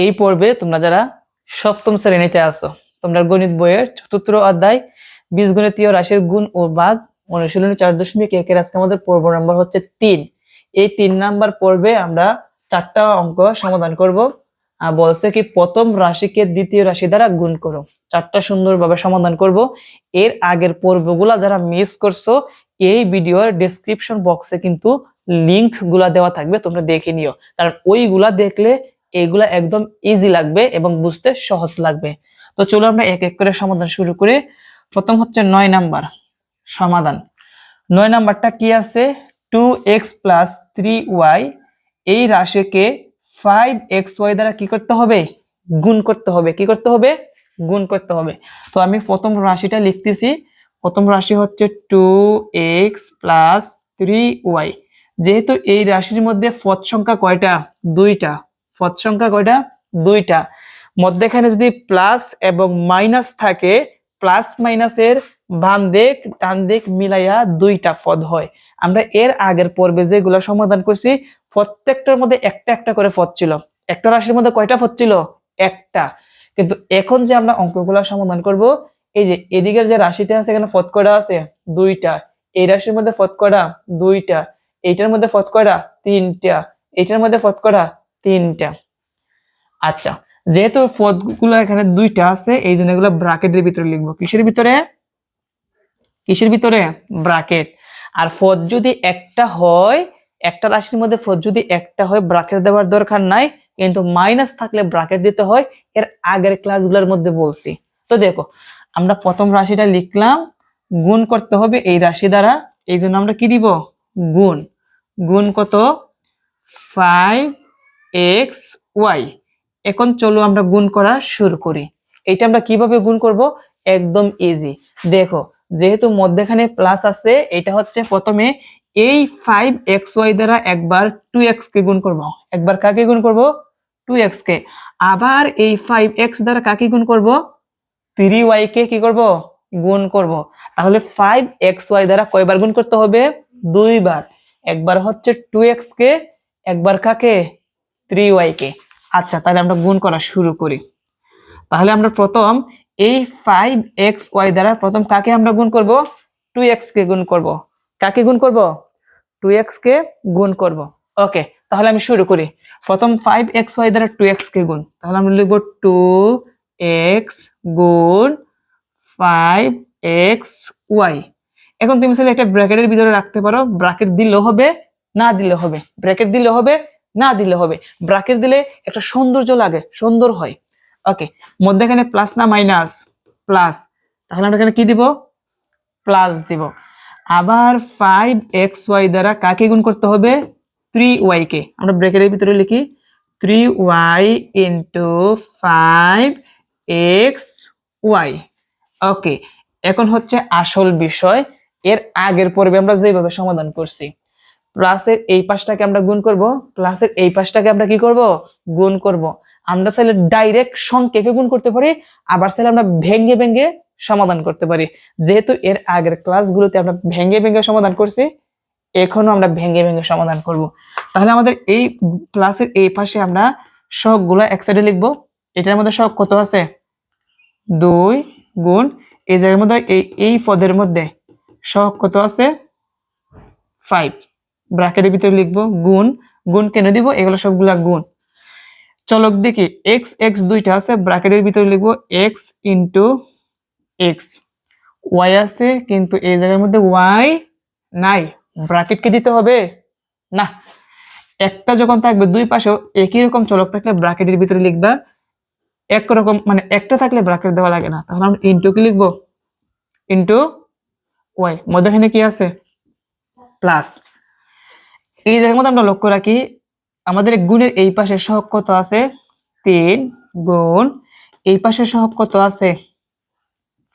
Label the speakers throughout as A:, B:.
A: এই পর্বে তোমরা যারা সপ্তম শ্রেণীতে আসো তোমরা গণিত বইয়ের চতুর্থ অধ্যায় বীজগণিতীয় রাশির গুণ ও ভাগ অনুশীলনী চার দশমিক একের আজকে আমাদের পর্ব নাম্বার হচ্ছে তিন। এই তিন নাম্বার পর্বে আমরা চারটা অঙ্ক সমাধান করব। আর বলছে কি, প্রথম রাশিকে দ্বিতীয় রাশি দ্বারা গুণ করো। চারটা সুন্দরভাবে সমাধান করব। এর আগের পর্বগুলা যারা মিস করছ, এই ভিডিওর ডেসক্রিপশন বক্সে কিন্তু লিংকগুলা দেওয়া থাকবে, তোমরা দেখে নিও। কারণ ওইগুলা দেখলে এইগুলা একদম ইজি লাগবে এবং বুঝতে সহজ লাগবে। তো চলো আমরা এক এক করে সমাধান শুরু করি। প্রথম হচ্ছে নয় নাম্বার সমাধান। নয় নাম্বারটা কি আছে? Two x plus three y এই রাশিকে ফাইভ এক্স ওয়াই দ্বারা কি করতে হবে? গুণ করতে হবে। কি করতে হবে? গুণ করতে হবে। তো আমি প্রথম রাশিটা লিখতেছি। প্রথম রাশি হচ্ছে two x plus three y যেহেতু এই রাশির মধ্যে পদ সংখ্যা কয়টা? দুইটা। পদ সংখ্যা কয়টা? দুইটা। মধ্যেখানে যদি প্লাস এবং মাইনাস থাকে প্লাস মাইনাসের বাম দিক, ডান দিক মিলাইয়া দুইটা পদ হয়। আমরা এর আগের পর্বে যেগুলো সমাধান করছি, প্রত্যেকটার মধ্যে একটা একটা করে পদ ছিল। একটা রাশির মধ্যে কয়টা পদ ছিল? একটা। কিন্তু এখন যে আমরা অঙ্কগুলো সমাধান করব, এই যে এদিকের যে রাশিটা আছে, এখানে পদ কয়টা আছে? দুইটা। এই রাশির মধ্যে পদ কয়টা? দুইটা। এইটার মধ্যে পদ কয়টা? তিনটা। এইটার মধ্যে পদ কয়টা? তিনটা। আচ্ছা যেহেতু পদগুলো এখানে দুইটা আছে, এই জন্য এগুলো ব্রাকেটের ভিতরে লিখব। কিসের ভিতরে? কিসের ভিতরে? ব্রাকেট আর পদ যদি একটা হয়, একটা রাশির মধ্যে পদ যদি একটা হয় ব্রাকেট দেওয়ার দরকার নাই, কিন্তু মাইনাস থাকলে ব্রাকেট দিতে হয়, এর আগের ক্লাসগুলোর মধ্যে বলছি। তো দেখো, আমরা প্রথম রাশিটা লিখলাম, গুণ করতে হবে এই রাশি দ্বারা, এই জন্য আমরা কি দিব? গুণ। গুণ কত? ফাইভ এক্স ওয়াই এখন চলো আমরা গুণ করা শুরু করি। এটা আমরা কীভাবে গুণ করব? একদম ইজি দেখো, যেহেতু মধ্যেখানে প্লাস আছে, এটা হচ্ছে প্রথমে এই ফাইভ এক্স ওয়াই দ্বারা একবার টু এক্স কে গুণ করব। একবার কাকে গুণ করব? টু এক্স কে। আবার এই ফাইভ এক্স দ্বারা কাকে গুণ করব? থ্রি ওয়াই কে কি করব? গুণ করব। তাহলে ফাইভ এক্স ওয়াই দ্বারা কয়বার গুণ করতে হবে? দুইবার। একবার হচ্ছে টু এক্স কে, একবার কাকে? থ্রি ওয়াই কে আচ্ছা তাহলে আমরা গুণ করা শুরু করি। তাহলে আমরা প্রথম এই ফাইভ এক্স ওয়াই দ্বারা প্রথম কাকে আমরা গুণ করব? টু এক্স কে গুণ করব। কাকে গুণ করব? টু কে গুণ করব। ওকে, তাহলে আমি শুরু করি। প্রথম ফাইভ এক্স ওয়াই দ্বারা টু এক্স কে গুণ। তাহলে আমরা লিখব টু এক্স গুণ ফাইভ এক্স ওয়াই এখন তুমি চাইলে একটা ব্র্যাকেটের ভিতরে রাখতে পারো। ব্র্যাকেট দিলেও হবে, না দিলে হবে। ব্র্যাকেট দিলে হবে না দিলে হবে। ব্র্যাকেট দিলে একটা সৌন্দর্য লাগে, সুন্দর হয়। ওকে মধ্যেখানে প্লাস না মাইনাস প্লাস তাহলে আমরা এখানে কি দিব? প্লাস দিব। আবার ফাইভ এক্স ওয়াই দ্বারা কাকে গুণ করতে হবে? থ্রি ওয়াই কে। আমরা ব্র্যাকেটের ভিতরে লিখি three y into five x y okay এখন হচ্ছে আসল বিষয়। এর আগের পর্বে আমরা যেভাবে সমাধান করছি। প্লাসের এই পাশটাকে আমরা গুণ করব প্লাসের এই পাশটাকে আমরা কি করব? গুণ করব। আমরা চাইলে ডাইরেক্ট সংক্ষেপে গুণ করতে পারি, আবার চাইলে আমরা ভেঙ্গে ভেঙ্গে সমাধান করতে পারি। যেহেতু এর আগের ক্লাসগুলোতে আমরা ভেঙ্গে ভেঙ্গে সমাধান করছি এখনও আমরা ভেঙ্গে ভেঙ্গে সমাধান করব। তাহলে আমাদের এই প্লাসের এই পাশে আমরা সবগুলো এক সাইডে লিখব। এটার মধ্যে সব কত আছে? দুই গুণ এই জায়গার মধ্যে, এই এই পদের মধ্যে সব কত আছে? ফাইভ ব্র্যাকেটের ভিতরে লিখব গুণ গুণ কেন দিব? এগুলো সবগুলা গুণ। চলক দেখি এক্স এক্স দুইটা আছে ব্র্যাকেটের ভিতরে লিখব এক্স ইন্টু এক্স ওয়াই আছে, কিন্তু এই জায়গার মধ্যে ওয়াই নাই। ব্র্যাকেট কি দিতে হবে? না। একটা যখন থাকবে দুই পাশেও একই রকম চলক থাকলে ব্র্যাকেটের ভিতরে লিখবা একরকম মানে একটা থাকলে ব্র্যাকেট দেওয়া লাগে না। তাহলে আমরা ইন্টু কি লিখব? ইন্টু ওয়াই মধ্যখানে কি আছে? প্লাস এই জায়গার মধ্যে আমরা লক্ষ্য রাখি, আমাদের গুণের এই পাশে সহগ কত আছে? তিন গুণ এই পাশে সহগ কত আছে?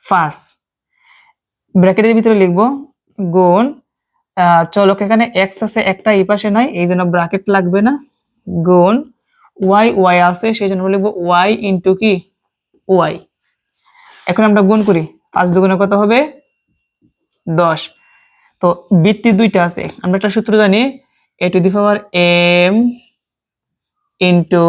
A: পাঁচ। ব্র্যাকেটের ভিতরে লিখব, গুণ চলক এখানে এক্স আছে, একটা এই পাশে নাই এই জন্য ব্র্যাকেট লাগবে না। গুণ ওয়াই ওয়াই আছে, সেই জন্য লিখব ওয়াই ইন্টু কি? ওয়াই এখন আমরা গুণ করি, পাঁচ দুগুণে কত হবে? দশ। তো বৃত্তি দুইটা আছে, আমরা একটা সূত্র জানি a to the power m into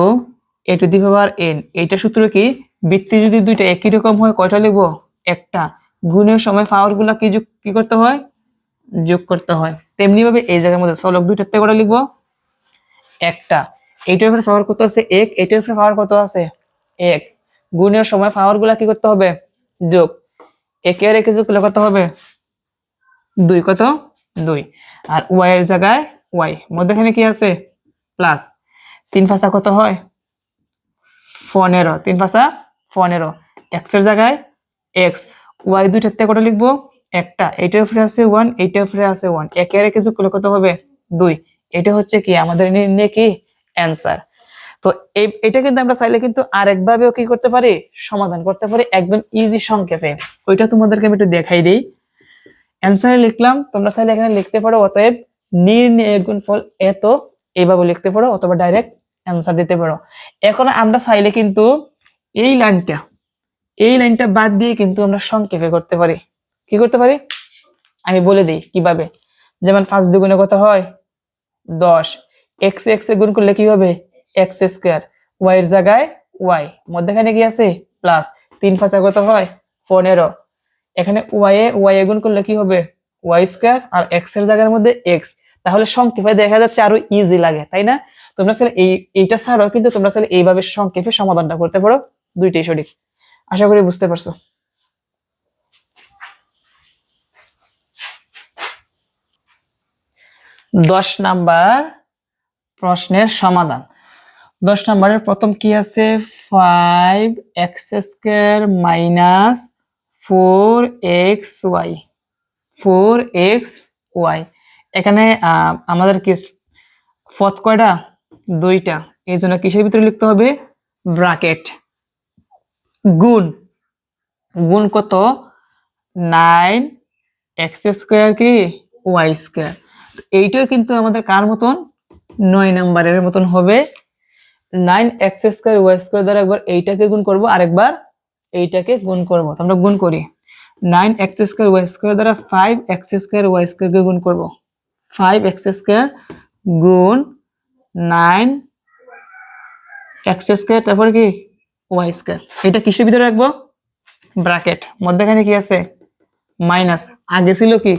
A: a to the power n এইটা সূত্র কি? বৃত্তি যদি দুইটা একই রকম হয়, কয়টা লিখব? একটা। গুণের সময় পাওয়ারগুলা কি যোগ কি করতে হয়? যোগ করতে হয়। তেমনি ভাবে এই জায়গার মধ্যে চলক দুইটার থেকে করে লিখব? একটা। এইটার উপরে পাওয়ার কত আছে? এক। এইটার উপরে পাওয়ার কত আছে? এক। গুণের সময় পাওয়ারগুলা কি করতে হবে? যোগ। একে আর একে যোগ করলে হবে? দুই। কত? দুই। আর ওয়াই এর জায়গায় ওয়াই। মধ্যখানে কি আছে? প্লাস। তিন ফাঁসা কত হয়? পনেরো। তিন ফাঁসা পনেরো। এক্সের জায়গায় এক্স ওয়াই দুইটার থেকে কত লিখব? একটা। এইটার উপরে আছে ওয়ান এইটার উপরে আছে ওয়ান একে আর যোগ করলে কত হবে? দুই। এটা হচ্ছে কি? আমাদের নির্ণয় কি? অ্যান্সার তো এটা কিন্তু আমরা চাইলে কিন্তু আরেকভাবেও কি করতে পারি? সমাধান করতে পারি একদম ইজি সংক্ষেপে। ওইটা তোমাদেরকে আমি একটু দেখাই দিই। অ্যান্সারে লিখলাম। তোমরা চাইলে এখানে লিখতে পারো, অতএব নির্ণয় গুণফল এত এভাবে লিখতে পারো অথবা ডাইরেক্ট অ্যান্সার দিতে পারো। এখন আমরা চাইলে কিন্তু এই লাইনটা এই লাইনটা বাদ দিয়ে কিন্তু আমরা সংক্ষেপে করতে পারি। কি করতে পারি? আমি বলে দিই কীভাবে। যেমন পাঁচ দুগুণে কত হয়? দশ। এক্স এক্স এ গুণ করলে কি হবে? এক্স স্কোয়ার ওয়াই এর জায়গায় ওয়াই মধ্যখানে কি আছে? প্লাস তিন পাঁচা কত হয়? পনেরো। এখানে ওয়াই এ ওয়াই এ গুণ করলে কি হবে? ওয়াই স্কোয়ার আর এক্সের জায়গার মধ্যে এক্স তাহলে সংক্ষেপে দেখা যাচ্ছে আরও ইজি লাগে, তাই না? তোমরা চাইলে এই, এইটা ছাড়াও কিন্তু তোমরা চাইলে এইভাবে সংক্ষেপে সমাধানটা করতে পারো, দুইটাই সঠিক। আশা করি বুঝতে পারছ। দশ নাম্বার প্রশ্নের সমাধান। দশ নম্বরের প্রথম কি আছে? Five x square minus four x y four x y এখানে আমাদের কি ফত কয়টা? দুইটা। এই জন্য কিসের ভিতরে লিখতে হবে? ব্রাকেট গুণ। গুণ কত? নাইন এক্স স্কোয়ার কি? Y square. এইটাও কিন্তু আমাদের কার মতন? নয় নাম্বারের মতন হবে। Nine x square y square দ্বারা একবার এইটাকে গুণ করব, আরেকবার এইটাকে গুণ করব। আমরা গুণ করি। Nine x square y square দ্বারা ফাইভ এক্স স্কোয়ার ওয়াই স্কোয়ারকে গুণ করব। ফাইভ এক্স স্কোয়ার গুণ নাইন এক্স স্কোয়ার তারপর কি? ওয়াই স্কোয়ার এটা কিসের ভিতরে রাখব? ব্র্যাকেট মধ্যখানে কি আছে? মাইনাস আগে ছিল কি?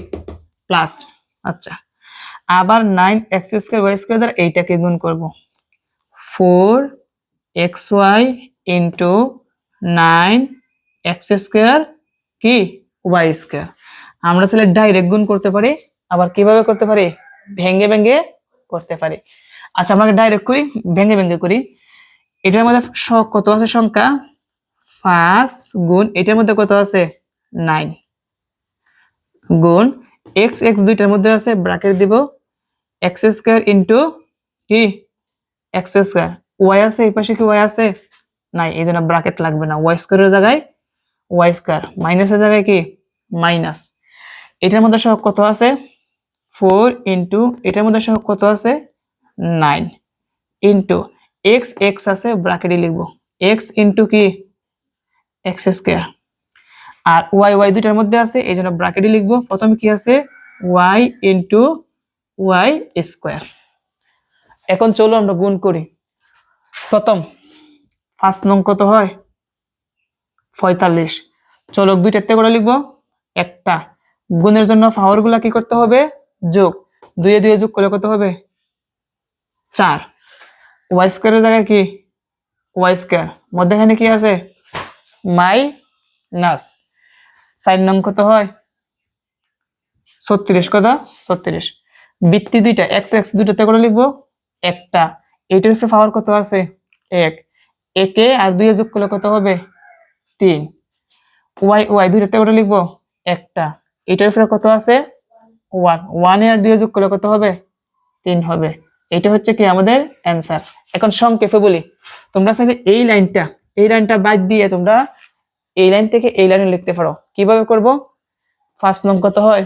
A: প্লাস আচ্ছা। আবার nine x square y square দ্বারা এইটাকে গুণ করব। Four x y into nine x square কি? ওয়াই স্কোয়ার আমরা চাইলে ডাইরেক্ট গুণ করতে পারি আবার কীভাবে করতে পারি? ভেঙ্গে ভেঙ্গে করতে পারি। আচ্ছা আমরা ডাইরেক্ট করি ভেঙ্গে ভেঙ্গে করি। এটার মধ্যে কত আছে সংখ্যা? পাঁচ গুণ, এটার মধ্যে কত আছে? নাইন। গুণ এক্স এক্স দুইটার মধ্যে আছে ব্রাকেট দিব। এক্স স্কোয়ার ইন্টু কি? এক্স স্কোয়ার ওয়াই আছে, এই পাশে কি ওয়াই আছে? নাই, এই জন্য ব্রাকেট লাগবে না। ওয়াই স্কোয়ারের জায়গায় ওয়াই স্কোয়ার মাইনাসের জায়গায় কি? মাইনাস এটার মধ্যে সহগ কত আছে? ফোর ইন্টু, এটার মধ্যে সহগ কত আছে? নাইন ইন্টু, এক্স এক্স আছে, ব্র্যাকেটে লিখব। এক্স ইন্টু কি? X square. আর ওয়াই ওয়াই দুইটার মধ্যে আছে, এই জন্য ব্র্যাকেটে লিখব। প্রথমে কি আছে? Y into y square. এখন চলো আমরা গুণ করি। প্রথম ফার্স্ট নং কত হয়? পঁয়তাল্লিশ। চলো দুইটাতে করে লিখব। একটা, গুণের জন্য পাওয়ারগুলা কি করতে হবে? যোগ দুয়ে দুয়ে যোগ করলে কত হবে? চার। ওয়াই স্কোয়ারের জায়গায় কি? Y square. মধ্যেখানে কি আছে? মাই নাস সাইন নং কত হয়? ছত্রিশ। কত? ছত্রিশ। বৃত্তি দুইটা, এক্স এক্স দুইটাতে করে লিখব একটা। এইটার উপরে পাওয়ার কত আছে? এক। একে আর দুইয়ে যোগ করলে কত হবে? তিন। ওয়াই ওয়াই দুইটাতে করে লিখব একটা। এটার উপরে কত আছে? ওয়ান, ওয়ানে আর দুইয়ে যোগ করলে কত হবে? তিন হবে। এটা হচ্ছে কি আমাদের অ্যান্সার এখন সংক্ষেপে বলি। তোমরা চাইলে এই লাইনটা এই লাইনটা বাদ দিয়ে তোমরা এই লাইন থেকে এই লাইনে লিখতে পারো। কীভাবে করব? ফার্স্ট নং কত হয়?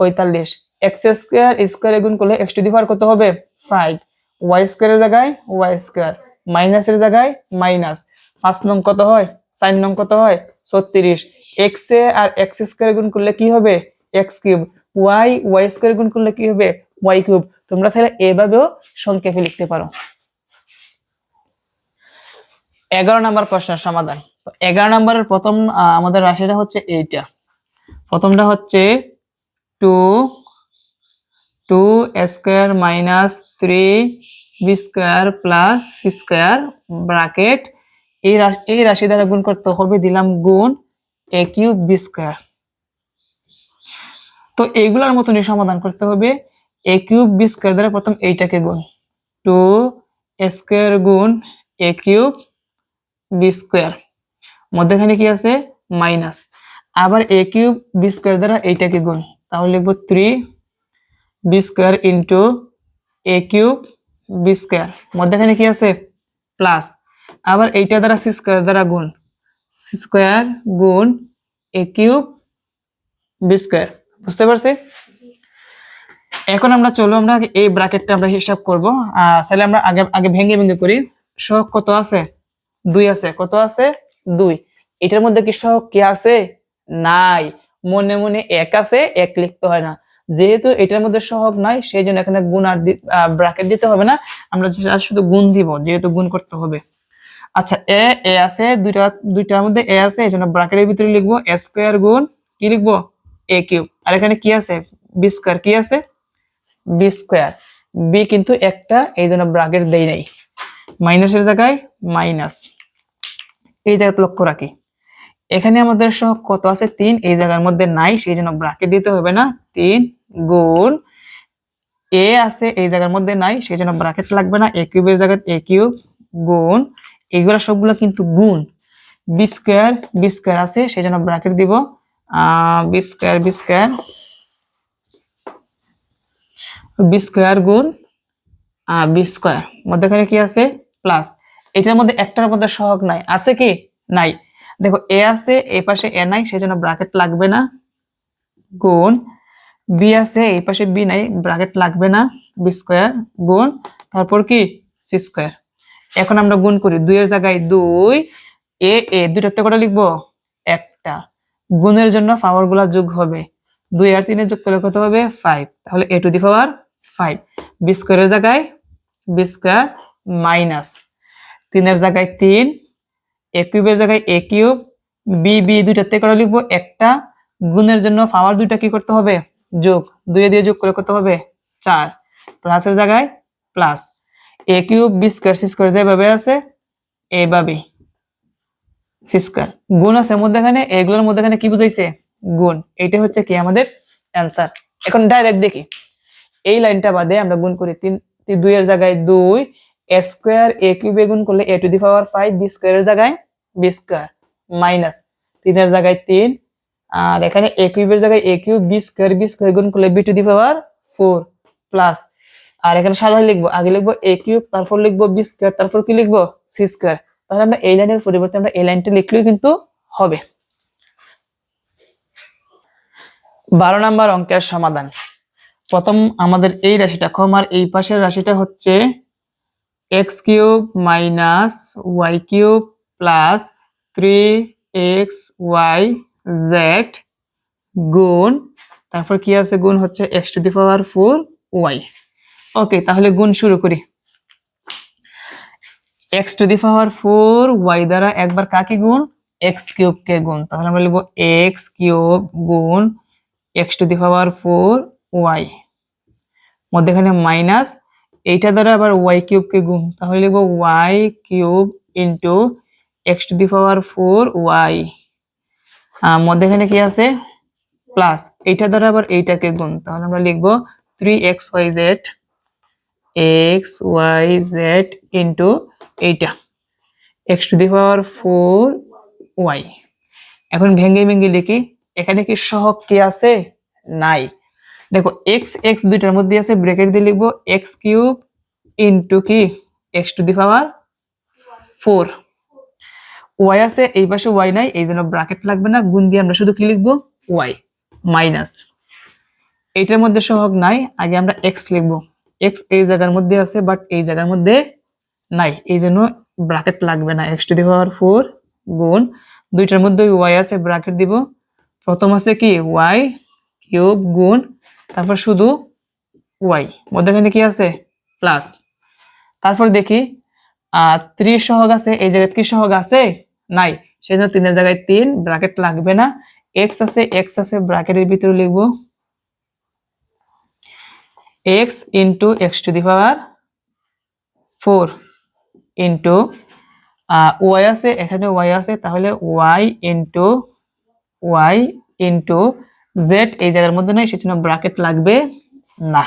A: পঁয়তাল্লিশ। এক্স স্কোয়ার স্কোয়ার গুণ করলে এক্স টু দি কত হবে? ফাইভ ওয়াই স্কোয়ারের জায়গায় ওয়াই স্কোয়ার মাইনাসের জায়গায় মাইনাস ফার্স্ট নং কত হয়? সাইন নং কত হয়? ছত্রিশ। এক্স এ আর এক্স স্কোয়ার গুণ করলে কি হবে? X cube y y square গুণ করলে কি হবে? ওয়াই কিউব তোমরা চাইলে এভাবেও সংক্ষেপে লিখতে পারো। এগারো নম্বর প্রশ্নের সমাধান। তো এগারো নম্বরের প্রথম আমাদের রাশিটা হচ্ছে এইটা। প্রথমটা হচ্ছে two two square minus three b square plus c square bracket এই রাশি এই রাশি দ্বারা গুণ করতে হবে, দিলাম গুণ এ কিউব বি স্কোয়ার তো এইগুলোর মতনই সমাধান করতে হবে। এ কিউব বি স্কোয়ার দ্বারা প্রথম এইটাকে গুণ। টু স্কোয়ার গুণ এ কিউব বি স্কোয়ার মধ্যখানে কি আছে? মাইনাস আবার এ কিউব বি স্কোয়ার দ্বারা এইটাকে গুণ। তাহলে লিখব three b square into a cube b square মধ্যখানে কি আছে? প্লাস আবার এইটা দ্বারা সি স্কোয়ার দ্বারা গুণ। সি স্কোয়ার গুণ এ কিউব বি স্কোয়ার বুঝতে পারছি? এখন আমরা চলো, আমরা এই ব্র্যাকেটটা আমরা হিসাব করব। তাহলে আমরা আগে আগে ভেঙে ভেঙে করি। সহগ কত আছে? দুই আছে। কত আছে? দুই। এটার মধ্যে কি সহগ কি আছে? নাই। মনে মনে এক আছে, এক লিখতে হয় না। যেহেতু এটার মধ্যে সহগ নাই, সেই জন্য এখানে গুণ আর ব্র্যাকেট দিতে হবে না। আমরা শুধু গুণ দিব, যেহেতু গুণ করতে হবে। আচ্ছা এ এ আছে, দুইটা, দুইটার মধ্যে এ আছে, এই জন্য ব্র্যাকেটের ভিতরে লিখব, এ স্কোয়ার গুণ কি লিখব? এ কিউব। আর এখানে কি আছে? বি স্কোয়ার কি আছে? বি স্কোয়ার বি কিন্তু একটা, এই জন্য ব্র্যাকেট দেই নাই। মাইনাসের জায়গায় মাইনাস। এই জায়গাতে লক্ষ্য রাখি। এখানে আমাদের সহ কত আছে? তিন। এই জায়গার মধ্যে নাই, সেই জন্য ব্র্যাকেট দিতে হবে না। তিন গুণ এ আছে, এই জায়গার মধ্যে নাই, সেই জন্য ব্রাকেট লাগবে না। এ কিউবের জায়গায় এ কিউব গুণ এগুলো সবগুলো কিন্তু গুণ। বি স্কোয়ার বি স্কোয়ার আছে, সেই জন্য ব্রাকেট দিব। B square b square. B square গুণ বি স্কোয়ার। মধ্যখানে কি আছে? প্লাস। এটার মধ্যে একটার মধ্যে সহগ নাই। আছে কি? নাই। দেখো, এ আছে এই পাশে এ নাই সেই জন্য ব্র্যাকেট লাগবে না। গুণ। বি আছে এই পাশে বি নাই ব্র্যাকেট লাগবে না। বি স্কোয়ার গুণ। তারপর কি? C square. এখন আমরা গুণ করি। দুইয়ের জায়গায় দুই, এ এ দুইটাতে করে লিখব? গুণের জন্য পাওয়ারগুলা যোগ হবে। দুই আর তিনের যোগ করলে কত হবে? ফাইভ তাহলে a to the power five b স্কোয়ারের জায়গায় বি স্কোয়ার মাইনাস তিনের জায়গায় তিন এ কিউবের জায়গায় এ কিউব বি বি দুইটাতে করে লিখব একটা। গুণের জন্য পাওয়ার দুইটা কি করতে হবে? যোগ। দুই দিয়ে যোগ করে কত হবে? চার। প্লাসের জায়গায় plus a cube b square c square যেভাবে আছে এইভাবে সি স্কোয়ার। গুণ আছে মধ্যখানে, এগুলোর মধ্যখানে কি বুঝাইছে? গুণ। এইটা হচ্ছে কি আমাদের অ্যান্সার। এখন ডাইরেক্ট দেখি। এই লাইনটা বাদে আমরা গুণ করি তিন তিন দুইয়ের জায়গায় দুই, এ স্কোয়ার, এ কিউবে গুণ করলে a to the power five, b স্কোয়ারের জায়গায় বি স্কোয়ার, মাইনাস। তিনের জায়গায় তিন, আর এখানে এ কিউবের জায়গায় a cube, b square b square গুণ করলে b to the power four plus. আর এখানে সাদা লিখব, আগে লিখব এ কিউব, তারপর লিখব বি স্কোয়ার, তারপর কি লিখব? C square. তাহলে আমরা এই লাইনের পরিবর্তে আমরা এই লাইনটা লিখলেও কিন্তু হবে। বারো নাম্বার অঙ্কের সমাধান। প্রথম আমাদের এই রাশিটা ক্ষমার এই পাশের রাশিটা হচ্ছে x cube minus y cube plus three x y z গুণ, তারপর কি আছে? গুণ হচ্ছে x to the power four y okay, তাহলে গুণ শুরু করি। X to the power four y দ্বারা একবার কাকে গুণ? এক্স কিউব কে গুণ। তাহলে আমরা লিখব এক্স কিউব গুণ x to the power four y মধ্যেখানে মাইনাস এইটা দ্বারা আবার ওয়াই কিউব কে গুণ। তাহলে লিখব y cube into x to the power four y মধ্যেখানে কি আছে? প্লাস এইটা দ্বারা আবার এইটাকে গুণ। তাহলে আমরা লিখব three x y z x y z into এইটা। X to the power four y এখন ভেঙে ভেঙে লিখি, এখানে কি সহগ কি আছে? নাই। দেখো এক্স এক্স দুইটার মধ্যে আছে ব্রেকেট দিয়ে লিখব এক্স কিউব ইন্টু কি? X to the power four y আছে, এই পাশে ওয়াই নাই, এই জন্য ব্রাকেট লাগবে না, গুণ দিয়ে আমরা শুধু কি লিখব? ওয়াই মাইনাস এইটার মধ্যে সহগ নাই, আগে আমরা এক্স লিখব। এক্স এই জায়গার মধ্যে আছে বাট এই জায়গার মধ্যে নাই, এই জন্য ব্রাকেট লাগবে না। X to the power four গুণ, দুইটার মধ্যে ওয়াই আছে ব্রাকেট দিব। প্রথম আছে কি? ওয়াই কিউব গুণ, তারপর শুধু ওয়াই মধ্যখানে কি আছে? প্লাস তারপর দেখি ত্রিশ সহগ আছে, এই জায়গায় কি সহগ আছে? নাই। সেই জন্য তিনের জায়গায় তিন ব্রাকেট লাগবে না। এক্স আছে এক্স আছে ব্র্যাকেটের ভিতরে লিখব। X into x to the power four into y আছে, এখানে ওয়াই আছে, তাহলে y into y into z এই জায়গার মধ্যে নাই, সেজন্য ব্র্যাকেট লাগবে না।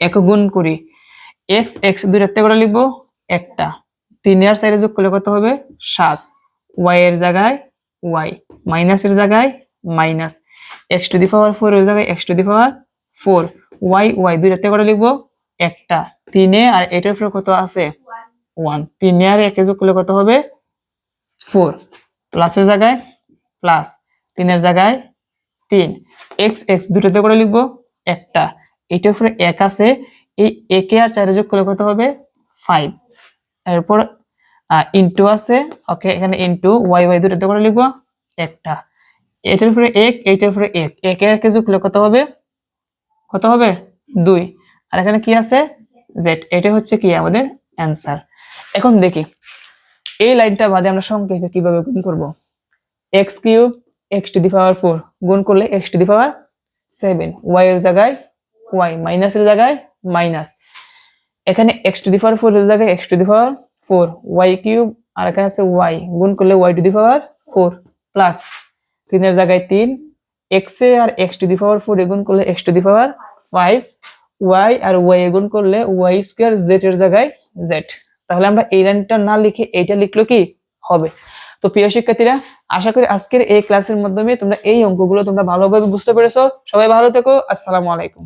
A: এক গুণ করি। এক্স এক্স দুই রাত্রে করে লিখব, একটা। তিন আর সাইডে যোগ করলে কত হবে? সাত। ওয়াই এর জায়গায় ওয়াই মাইনাসের জায়গায় minus x to the power four এর জায়গায় x to the power four y y দুই রাত্রে করে লিখব, একটা। তিনে আর এটার উপরে কত আছে? ওয়ান তিনে আর একে যোগ করলে কত হবে? ফোর প্লাসের জায়গায়? প্লাস তিনের জায়গায়? তিন। এক্স এক্স দুটোতে করে লিখব একটা। এটার উপরে এক আছে। এই একে আর চারে যোগ করলে কত হবে? ফাইভ এরপর ইন্টু আছে। ওকে এখানে ইন্টু ওয়াই ওয়াই দুটোতে করে লিখব একটা। এটার উপরে এক, এইটার উপরে এক। একে একে যোগ করলে কত হবে? কত হবে? দুই। আর এখানে কি আছে? জেড এটা হচ্ছে কি? আমাদের অ্যান্সার এখন দেখি। এই লাইনটা বাদে আমরা সংক্ষেপে কীভাবে গুণ করব? X cube x to the power four. গুণ করলে x to the power seven. Y এর জায়গায় ওয়াই মাইনাসের জায়গায় মাইনাস এখানে x to the power four এর জায়গায় x to the power four. Y cube, আর এখানে আছে ওয়াই গুণ করলে y to the power four plus তিনের জায়গায় তিন। এক্স এ আর x to the power four এ গুণ করলে x to the power five y R y গুণ করলে ওয়াই স্কোয়ার জেড এর জায়গায় জেড তাহলে আমরা এই লাইনটা না লিখে এইটা লিখলো কি? হবে। তো প্রিয় শিক্ষার্থীরা, আশা করি আজকের এই ক্লাসের মাধ্যমে তোমরা এই অঙ্কগুলো তোমরা ভালোভাবে বুঝতে পেরেছ। সবাই ভালো থেকো। আসসালামু আলাইকুম।